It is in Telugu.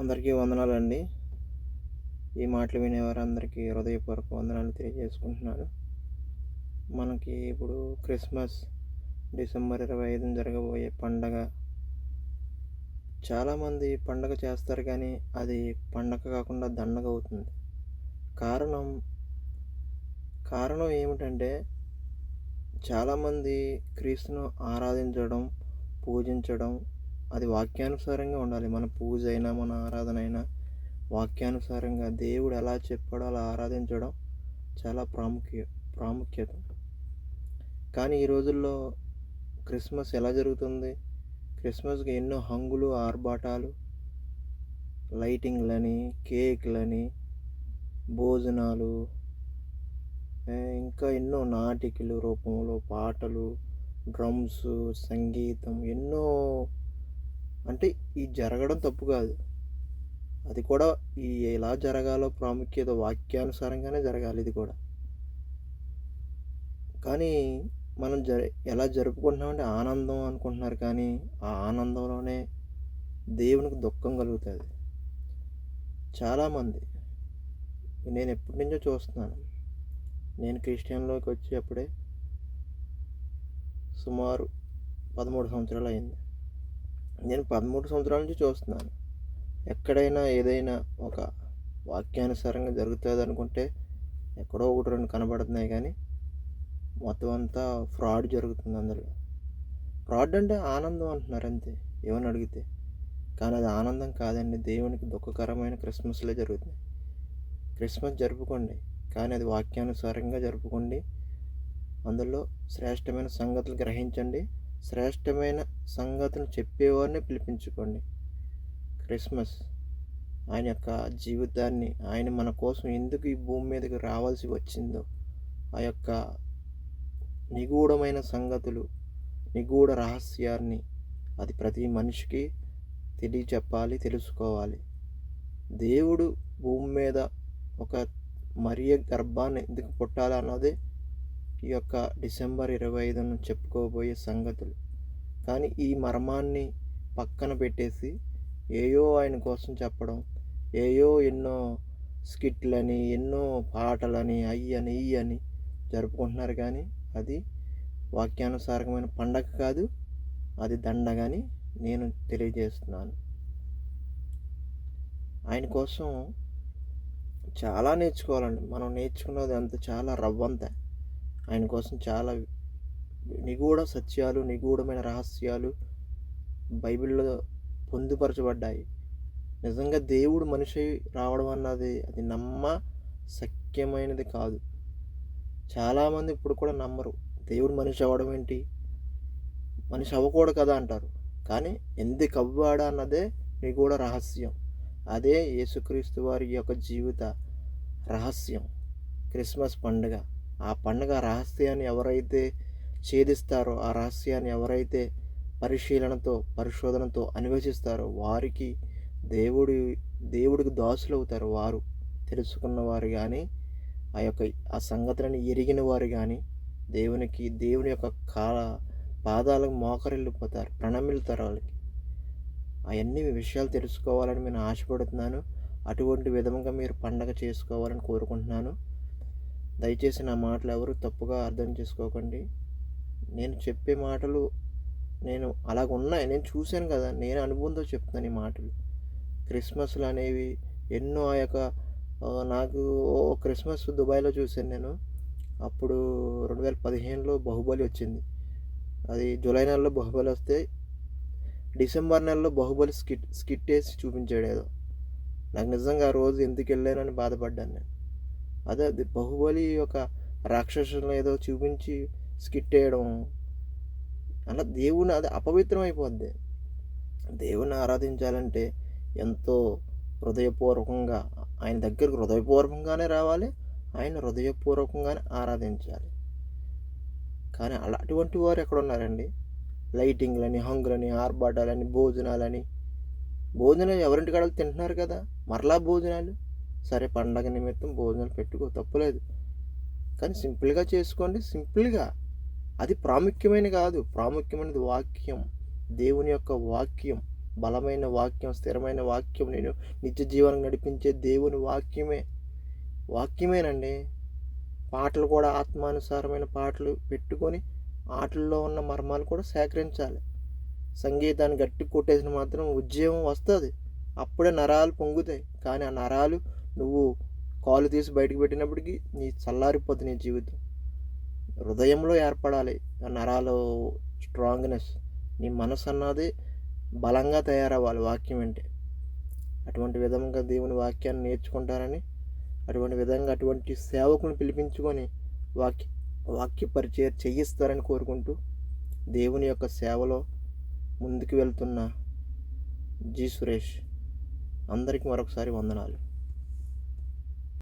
అందరికీ వందనాలండి. ఈ మాటలు వినేవారందరికీ హృదయపూర్వక వందనాలు తెలియజేసుకుంటున్నాను. మనకి ఇప్పుడు క్రిస్మస్ డిసెంబర్ ఇరవై ఐదున జరగబోయే పండగ. చాలామంది పండగ చేస్తారు కానీ అది పండగ కాకుండా దండగ అవుతుంది. కారణం కారణం ఏమిటంటే చాలామంది క్రీస్తును ఆరాధించడం పూజించడం అది వాక్యానుసారంగా ఉండాలి. మన పూజ అయినా మన ఆరాధన అయినా వాక్యానుసారంగా దేవుడు ఎలా చెప్పాడో అలా ఆరాధించడం చాలా ప్రాముఖ్య ప్రాముఖ్యత. కానీ ఈ రోజుల్లో క్రిస్మస్ ఎలా జరుగుతుంది? క్రిస్మస్కి ఎన్నో హంగులు ఆర్భాటాలు లైటింగ్లని కేక్లని భోజనాలు ఇంకా ఎన్నో నాటికలు రూపంలో పాటలు డ్రమ్స్ సంగీతం ఎన్నో అంటే ఈ జరగడం తప్పు కాదు. అది కూడా ఈ ఎలా జరగాలో ప్రాముఖ్యత వాక్యానుసారంగానే జరగాలి ఇది కూడా. కానీ మనం జర ఎలా జరుపుకుంటున్నామంటే ఆనందం అనుకుంటున్నారు కానీ ఆ ఆనందంలోనే దేవునికి దుఃఖం కలుగుతుంది. చాలామంది నేను ఎప్పటి నుంచో చూస్తున్నాను. నేను క్రిస్టియన్లోకి వచ్చేప్పుడే సుమారు పదమూడు సంవత్సరాలు అయింది. నేను పదమూడు సంవత్సరాల నుంచి చూస్తున్నాను. ఎక్కడైనా ఏదైనా ఒక వాక్యానుసారంగా జరుగుతుంది అనుకుంటే ఎక్కడో ఒకటి రెండు కనబడుతున్నాయి కానీ మొత్తం అంతా ఫ్రాడ్ జరుగుతుంది అందులో. ఫ్రాడ్ అంటే ఆనందం అంటున్నారు అంతే ఏమని అడిగితే. కానీ అది ఆనందం కాదండి దేవునికి దుఃఖకరమైన క్రిస్మస్లే జరుగుతుంది. క్రిస్మస్ జరుపుకోండి కానీ అది వాక్యానుసారంగా జరుపుకోండి. అందులో శ్రేష్టమైన సంగతులు గ్రహించండి. శ్రేష్టమైన సంగతులు చెప్పేవారిని పిలిపించుకోండి. క్రిస్మస్ ఆయన యొక్క జీవితాన్ని ఆయన మన కోసం ఎందుకు ఈ భూమి మీదకి రావాల్సి వచ్చిందో ఆ యొక్క నిగూఢమైన సంగతులు నిగూఢ రహస్యాన్ని అది ప్రతి మనిషికి తెలియచెప్పాలి తెలుసుకోవాలి. దేవుడు భూమి మీద ఒక మరియ గర్భాన్ని ఎందుకు పుట్టాలి అన్నదే యొక్క డిసెంబర్ ఇరవై ఐదును చెప్పుకోబోయే సంగతులు. కానీ ఈ మర్మాన్ని పక్కన పెట్టేసి ఏయో ఆయన కోసం చెప్పడం ఏయో ఎన్నో స్కిట్లని ఎన్నో పాటలని అయ్యి అని ఈ అని జరుపుకుంటున్నారు కానీ అది వాక్యానుసారకమైన పండగ కాదు అది దండగని నేను తెలియజేస్తున్నాను. ఆయన కోసం చాలా నేర్చుకోవాలండి. మనం నేర్చుకున్నది అంత చాలా రవ్వంత. ఆయన కోసం చాలా నిగూఢ సత్యాలు నిగూఢమైన రహస్యాలు బైబిల్లో పొందుపరచబడ్డాయి. నిజంగా దేవుడు మనిషి రావడం అన్నది అది నమ్మ సఖ్యమైనది కాదు. చాలామంది ఇప్పుడు కూడా నమ్మరు. దేవుడు మనిషి అవ్వడం ఏంటి? మనిషి అవ్వకూడదు కదా అంటారు. కానీ ఎందుకు అవ్వాడా అన్నదే నిగూఢ రహస్యం. అదే యేసుక్రీస్తు వారి యొక్క జీవిత రహస్యం. క్రిస్మస్ పండుగ. ఆ పండుగ రహస్యాన్ని ఎవరైతే ఛేదిస్తారో ఆ రహస్యాన్ని ఎవరైతే పరిశీలనతో పరిశోధనతో అన్వేషిస్తారో వారికి దేవుడి దేవుడికి దాసులు అవుతారు వారు. తెలుసుకున్న వారు కానీ ఆ యొక్క ఆ సంగతులను ఎరిగిన వారు కానీ దేవునికి దేవుని యొక్క కాల పాదాలకు మోకరిల్లిపోతారు ప్రణమిల్లుతారు వాళ్ళకి. అవన్నీ విషయాలు తెలుసుకోవాలని నేను ఆశపడుతున్నాను. అటువంటి విధంగా మీరు పండగ చేసుకోవాలని కోరుకుంటున్నాను. దయచేసి నా మాటలు ఎవరు తప్పుగా అర్థం చేసుకోకండి. నేను చెప్పే మాటలు నేను అలాగ ఉన్నాయి. నేను చూశాను కదా నేను అనుభవంతో చెప్తున్నాను ఈ మాటలు. క్రిస్మస్లు అనేవి ఎన్నో ఆ యొక్క నాకు ఓ క్రిస్మస్ దుబాయ్లో చూశాను నేను. అప్పుడు రెండు వేల పదిహేనులో బాహుబలి వచ్చింది. అది జూలై నెలలో బాహుబలి వస్తే డిసెంబర్ నెలలో బాహుబలి స్కిట్ స్కిట్ వేసి చూపించాడు ఏదో. నాకు నిజంగా ఆ రోజు ఎందుకు వెళ్ళానని బాధపడ్డాను నేను. అదే అది బాహుబలి యొక్క రాక్షసులను ఏదో చూపించి స్కిట్ వేయడం అలా దేవుని అది అపవిత్రం అయిపోద్ది దేవుని ఆరాధించాలంటే ఎంతో హృదయపూర్వకంగా ఆయన దగ్గరకు హృదయపూర్వకంగానే రావాలి ఆయన హృదయపూర్వకంగానే ఆరాధించాలి. కానీ అలా అటువంటి వారు ఎక్కడ ఉన్నారండి లైటింగ్లని హంగులని ఆర్భాటాలని భోజనాలని. భోజనాలు ఎవరింటికాడలు తింటున్నారు కదా? మరలా భోజనాలు? సరే పండగ నిమిత్తం భోజనాలు పెట్టుకో తప్పులేదు. కానీ సింపుల్గా చేసుకోండి సింపుల్గా. అది ప్రాముఖ్యమైన కాదు. ప్రాముఖ్యమైనది వాక్యం. దేవుని యొక్క వాక్యం. బలమైన వాక్యం స్థిరమైన వాక్యం. నేను నిత్య జీవనం నడిపించే దేవుని వాక్యమే. వాక్యమేనండి. పాటలు కూడా ఆత్మానుసారమైన పాటలు పెట్టుకొని ఆటల్లో ఉన్న మర్మాలు కూడా సేకరించాలి. సంగీతాన్ని గట్టి కొట్టేసిన మాత్రం ఉద్యమం వస్తుంది. అప్పుడే నరాలు పొంగుతాయి. కానీ ఆ నరాలు నువ్వు కాలు తీసి బయటకు పెట్టినప్పటికీ నీ చల్లారిపోతుంది నీ జీవితం. హృదయంలో ఏర్పడాలి ఆ నరాలు స్ట్రాంగ్నెస్. నీ మనసు అన్నది బలంగా తయారవ్వాలి వాక్యం అంటే అటువంటి విధంగా దేవుని వాక్యాన్ని నేర్చుకుంటారని అటువంటి విధంగా అటువంటి సేవకుని పిలిపించుకొని వాక్య వాక్య పరిచయం చేయిస్తారని కోరుకుంటూ దేవుని యొక్క సేవలో ముందుకు వెళ్తున్న జి సురేష్. అందరికీ మరొకసారి వందనాలు.